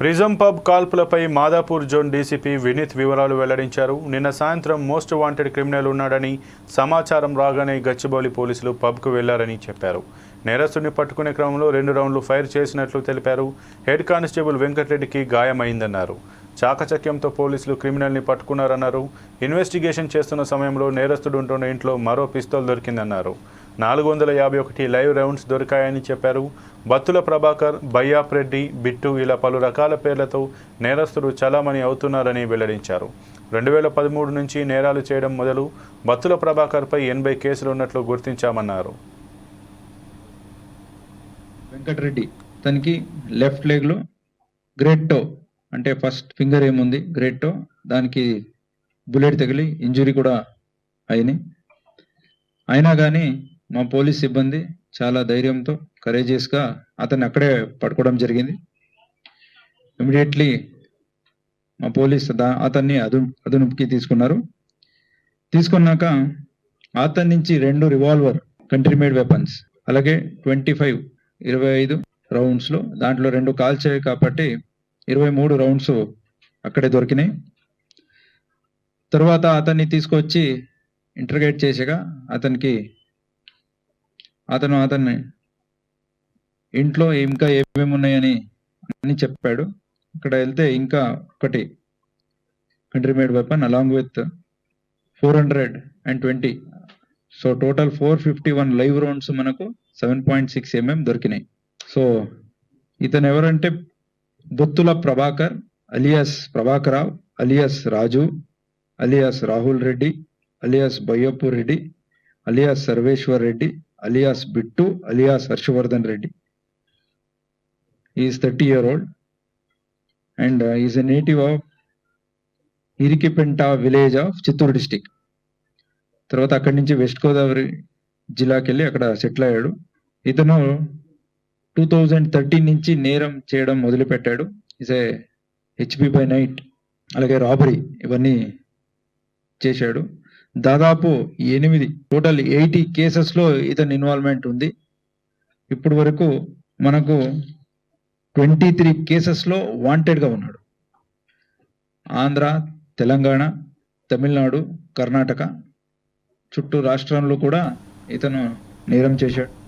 Prism pub కాల్పులపై Madhapur zone DCP Vineeth వివరాలు వెల్లడించారు. నిన్న సాయంత్రం మోస్ట్ వాంటెడ్ క్రిమినల్ ఉన్నాడని సమాచారం రాగానే గచ్చిబౌలి పోలీసులు పబ్కు వెళ్ళారని చెప్పారు. నేరస్తుని పట్టుకునే క్రమంలో రెండు రౌండ్లు ఫైర్ చేసినట్లు తెలిపారు. Head constable వెంకటరెడ్డికి గాయమైందన్నారు. చాకచక్యంతో పోలీసులు క్రిమినల్ని పట్టుకున్నారన్నారు. ఇన్వెస్టిగేషన్ చేస్తున్న సమయంలో నేరస్తుడు ఉంటున్న ఇంట్లో మరో పిస్తోల్ దొరికిందన్నారు. నాలుగు వందల యాభై ఒకటి లైవ్ రౌండ్స్ దొరికాయని చెప్పారు. బత్తుల ప్రభాకర్ బయ్యాప్ రెడ్డి బిట్టు ఇలా పలు రకాల పేర్లతో నేరస్తుడు చలామణి అవుతున్నారని వెల్లడించారు. రెండు వేల పదమూడు నుంచి నేరాలు చేయడం మొదలు బత్తుల ప్రభాకర్పై ఎనభై కేసులు ఉన్నట్లు గుర్తించామన్నారు. వెంకటరెడ్డి తనకి లెఫ్ట్ లెగ్లో గ్రేట్ టో అంటే ఫస్ట్ ఫింగర్ ఏముంది? గ్రేట్ టో దానికి బుల్లెట్ తగిలి ఇంజురీ కూడా అయినాయి అయినా కానీ మా పోలీస్ సిబ్బంది చాలా ధైర్యంతో కరేజియస్గా అతన్ని అక్కడే పట్టుకోవడం జరిగింది. ఇమీడియట్లీ మా పోలీస్ దా అతన్ని అదు అదునుపుకి తీసుకున్నారు. తీసుకున్నాక అతని నుంచి రెండు రివాల్వర్ కంట్రీ మేడ్ వెపన్స్ అలాగే ట్వంటీ ఫైవ్ ఇరవై ఐదు రౌండ్స్లో దాంట్లో రెండు కాల్చాయి కాబట్టి ఇరవై మూడు రౌండ్స్ అక్కడే దొరికినాయి. తర్వాత అతన్ని తీసుకొచ్చి ఇంటర్గేట్ చేసాక అతనికి అతను అతన్ని ఇంట్లో ఇంకా ఏమేమి ఉన్నాయని అని చెప్పాడు. అక్కడ వెళ్తే ఇంకా ఒకటి country made weapon along with four hundred and twenty so total four fifty one live rounds మనకు సెవెన్ పాయింట్ సిక్స్ ఎంఎం దొరికినాయి. సో ఇతను ఎవరంటే Dottula Prabhakar alias Prabhakar Rao alias Raju alias Rahul Reddy alias Bayyappu Reddy alias Sarveshwar Reddy alias Bittu alias Harshavardhan Reddy. Is thirty year old and is a native of Irikipenta village of Chittoor district తర్వాత అక్కడి నుంచి west Godavari జిల్లాకి వెళ్ళి అక్కడ settle అయ్యాడు. ఇతను two thousand thirteen నుంచి నేరం చేయడం మొదలుపెట్టాడు. Is a HP by night అలాగే రాబరీ ఇవన్నీ చేశాడు. దాదాపు ఎనిమిది టోటల్ ఎయిటీ కేసెస్లో ఇతని ఇన్వాల్వ్మెంట్ ఉంది. ఇప్పటి వరకు మనకు ట్వంటీ త్రీ కేసెస్లో వాంటెడ్గా ఉన్నాడు. ఆంధ్ర తెలంగాణ తమిళనాడు కర్ణాటక చుట్టూ రాష్ట్రంలో కూడా ఇతను నేరం చేశాడు.